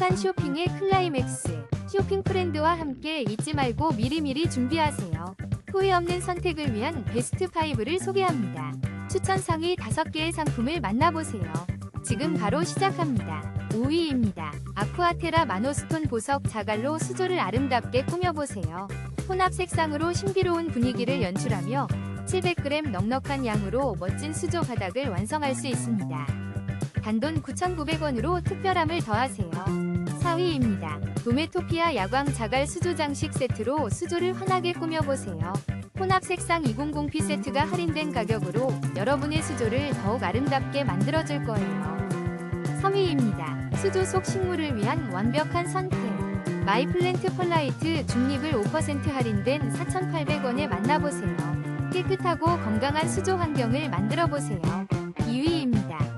행복한 쇼핑의 클라이맥스. 쇼핑 프렌드와 함께 잊지 말고 미리미리 준비하세요. 후회 없는 선택을 위한 베스트 5를 소개합니다. 추천 상위 5개의 상품을 만나보세요. 지금 바로 시작합니다. 5위입니다. 아쿠아테라 마노스톤 보석 자갈로 수조를 아름답게 꾸며보세요. 혼합 색상으로 신비로운 분위기를 연출하며 700g 넉넉한 양으로 멋진 수조 바닥을 완성할 수 있습니다. 단돈 9,900원으로 특별함을 더하세요. 4위입니다. 도메토피아 야광 자갈 수조 장식 세트로 수조를 환하게 꾸며보세요. 혼합 색상 200P 세트가 할인된 가격으로 여러분의 수조를 더욱 아름답게 만들어줄 거예요. 3위입니다. 수조 속 식물을 위한 완벽한 선택. 마이플랜트 펄라이트 중립을 5% 할인된 4,800원에 만나보세요. 깨끗하고 건강한 수조 환경을 만들어보세요. 2위입니다.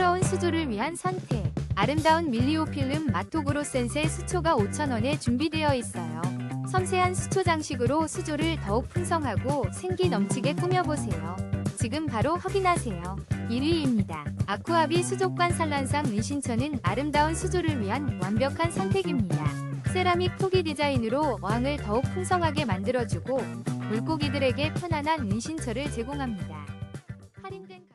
싱그러운 수조를 위한 선택. 아름다운 밀리오필름 마토그로 센세 수초가 5,000원에 준비되어 있어요. 섬세한 수초 장식으로 수조를 더욱 풍성하고 생기 넘치게 꾸며보세요. 지금 바로 확인하세요. 1위입니다. 아쿠아비 수족관 산란상 은신처는 아름다운 수조를 위한 완벽한 선택입니다. 세라믹 토기 디자인으로 어항을 더욱 풍성하게 만들어주고 물고기들에게 편안한 은신처를 제공합니다. 할인된